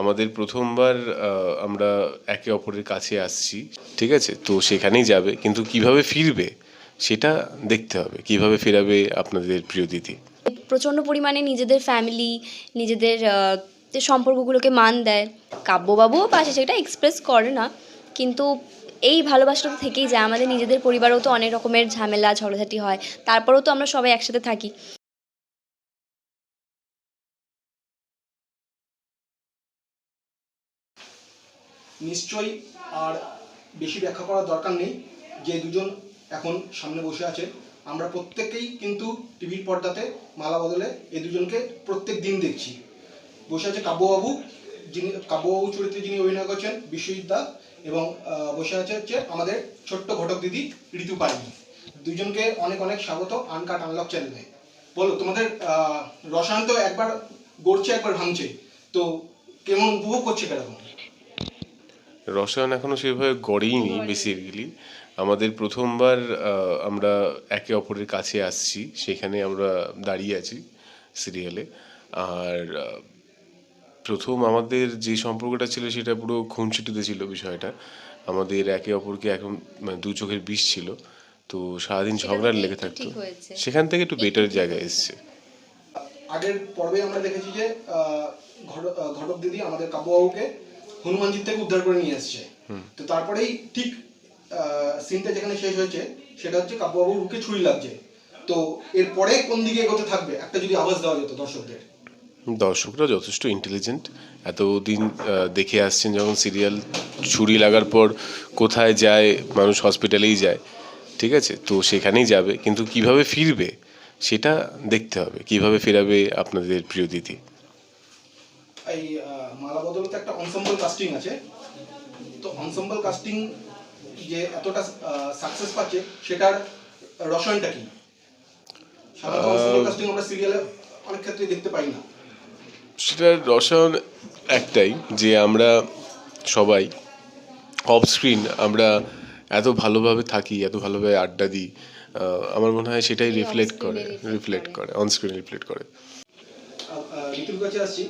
আমাদের প্রথমবার আমরা একে অপরের কাছে আসছি, ঠিক আছে? তো সেখানেই যাবে, কিন্তু কীভাবে ফিরবে সেটা দেখতে হবে। কীভাবে ফেরাবে আপনাদের প্রিয় দিদি? প্রচণ্ড পরিমাণে নিজেদের ফ্যামিলি নিজেদের যে সম্পর্কগুলোকে মান দেয়। কাব্যবাবুও পাশে সেটা এক্সপ্রেস করে না, কিন্তু এই ভালোবাসাটা তো থেকেই যায়। আমাদের নিজেদের পরিবারেও তো অনেক রকমের ঝামেলা, ঝগড়াঝাটি হয়। তারপরেও তো আমরা সবাই একসাথে থাকি। নিশ্চয়ই আর বেশি ব্যাখ্যা করার দরকার নেই। যে দুজন এখন সামনে বসে আছে আমরা প্রত্যেকেই কিন্তু টিভির পর্দাতে মালা বদলে এই দুজনকে প্রত্যেক দিন দেখছি। বসে আছে কাব্যবাবু, যিনি, কাব্যবাবু চরিত্রে যিনি অভিনয় করছেন, বিশ্বজিৎ দাস এবং বসে আছে হচ্ছে আমাদের ছোট্ট ঘটক দিদি ঋতু পাইনি। দুজনকে অনেক অনেক স্বাগত আনকাট আনলক চ্যানেলে। বলো, তোমাদের রসায়ন তো একবার গড়ছে, একবার ভাঙছে, তো কেমন উপভোগ করছে কেরকম? রসায়ন এখনও সেভাবে গড়েইনি বেসিক্যালি আমাদের প্রথমবার আমরা একে অপরের কাছে আসছি সেখানে আমরা দাঁড়িয়ে আছি সিরিয়ালে আর প্রথম আমাদের যে সম্পর্কটা ছিল সেটা পুরো খুনসুটিতে ছিল বিষয়টা। আমাদের একে অপরকে এখন মানে দু চোখের বিষ ছিল তো সারাদিন ঝগড়ার লেগে থাকতো। সেখান থেকে একটু বেটার জায়গায় এসছে। আগের পর্বে আমরা দেখেছি যে ঘটক দিদি আমাদের কাব্যবাবুকে হনুমানজির থেকে উদ্ধার করে নিয়ে এসছে। তো তারপরেই ঠিক সিনটা যেখানে শেষ হয়েছে সেটা হচ্ছে কাব্যবাবুর বুকে ছুরি লাগছে। তো এরপরে কোন দিকে এগোতে থাকবে? একটা যদি আওয়াজ দেওয়া যেত দর্শকদের। দর্শকরা যথেষ্ট ইন্টেলিজেন্ট এতদিন দেখে আসছেন যখন সিরিয়াল ছুরি লাগার পর কোথায় যায় মানুষ হসপিটালেই যায় ঠিক আছে? তো সেখানেই যাবে। কিন্তু কীভাবে ফিরবে সেটা দেখতে হবে। কীভাবে ফেরাবে আপনাদের প্রিয় দিদি? এই মালা বদলতে একটা অনসম্বল কাস্টিং আছে। তো অনসম্বল কাস্টিং যে এতটা সাকসেস পাচ্ছে সেটার রসায়নটা কি? সাধারণত অনসম্বল কাস্টিং আমরা সিরিয়ালে অনেক ক্ষেত্রে দেখতে পাই না। সেটার রসায়ন একটাই যে আমরা সবাই অফ স্ক্রিন আমরা এত ভালোভাবে থাকি এত ভালোভাবে আড্ডা দিই আমার মনে হয় সেটাই রিফ্লেক্ট করে রিফ্লেক্ট করে। অনস্ক্রিন রিফ্লেক্ট করে। ঋতুর কাছে আসছি।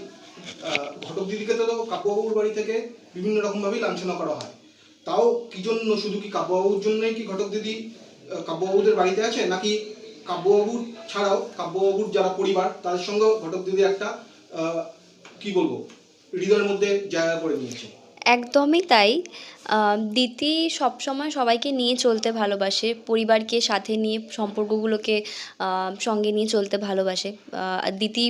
ঘটক দিদিকে তো কাব্যবাবুর বাড়ি থেকে বিভিন্ন রকম ভাবেই লাঞ্ছনা করা হয়। তাও কি জন্য? শুধু কি কাব্যবাবুর জন্যই কি ঘটক দিদি কাব্যবাবুদের বাড়িতে আছে? নাকি কাব্যবাবুর ছাড়াও কাব্যবাবুর যারা পরিবার, তাদের সঙ্গেও ঘটক দিদি একটা কি বলব, হৃদয়ের মধ্যে জায়গা করে নিয়েছে? একদমই তাই। দিতি সবসময় সবাইকে নিয়ে চলতে ভালোবাসে, পরিবারকে সাথে নিয়ে সম্পর্কগুলোকে সঙ্গে নিয়ে চলতে ভালোবাসে। দিতি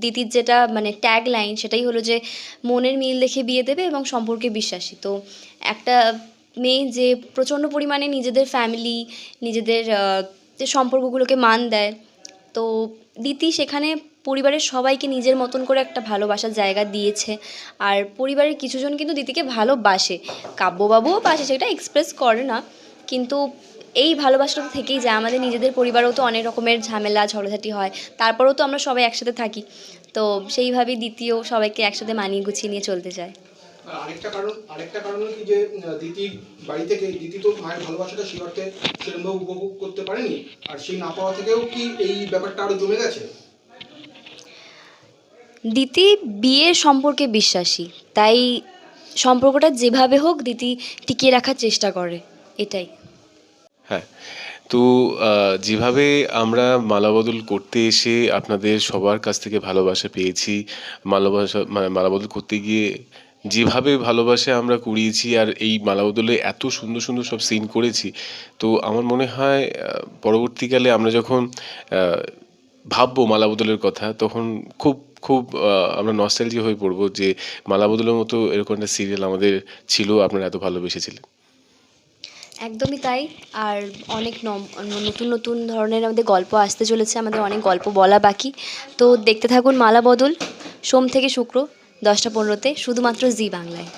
দিতির যেটা মানে ট্যাগ লাইন সেটাই হলো যে, মনের মিল দেখে বিয়ে দেবে এবং সম্পর্কে বিশ্বাসী। তো একটা মেয়ে যে প্রচণ্ড পরিমাণে নিজেদের ফ্যামিলি নিজেদের যে সম্পর্কগুলোকে মান দেয়, তো দিতি সেখানে পরিবারের সবাইকে নিজের মতন করে একটা ভালোবাসার জায়গা দিয়েছে। আর পরিবারের কিছুজন কিন্তু দিতিকে ভালোবাসে। কাব্যবাবুও পাশে সেটা এক্সপ্রেস করে না। কিন্তু এই ভালোবাসাটা তো থেকেই যায়। আমাদের নিজেদের পরিবারেও তো অনেক রকমের ঝামেলা ঝগড়াঝাটি হয়। তারপরেও তো আমরা সবাই একসাথে থাকি। তো সেইভাবেই দ্বিতীয় সবাইকে একসাথে মানিয়ে গুছিয়ে নিয়ে চলতে চায় আরেকটা কারণ আরেকটা কারণ কি যে বাড়ি থেকে দিদি তো মায়ের ভালোবাসাটা সেই অর্থে সেরকমভাবে উপভোগ করতে পারেনি। আর সেই না পাওয়া থেকেও কি এই ব্যাপারটা আরও জমে গেছে? দিতি বিয়ের সম্পর্কে বিশ্বাসী। তাই সম্পর্কটা যেভাবে হোক দিতি টিকিয়ে রাখার চেষ্টা করে। এটাই। হ্যাঁ। তো যেভাবে আমরা মালাবদল করতে এসে আপনাদের সবার কাছ থেকে ভালোবাসা পেয়েছি মালাবাসা মানে মালাবদল করতে গিয়ে যেভাবে ভালোবাসা আমরা কুড়িয়েছি আর এই মালাবদলে এত সুন্দর সুন্দর সব সিন করেছি, তো আমার মনে হয় পরবর্তীকালে আমরা যখন ভাববো মালাবদলের কথা, তখন খুব খুব আমরা নস্টালজি হয়ে পড়ব যে মালাবদলের মতো এরকম একটা সিরিয়াল আমাদের ছিল, আপনারা এত ভালোবেসেছিলেন। একদমই তাই। আর অনেক নতুন নতুন ধরনের আমাদের গল্প আসতে চলেছে। আমাদের অনেক গল্প বলা বাকি। তো দেখতে থাকুন মালা বদল, সোম থেকে শুক্র, দশটা পনেরোতে, শুধুমাত্র জি বাংলায়।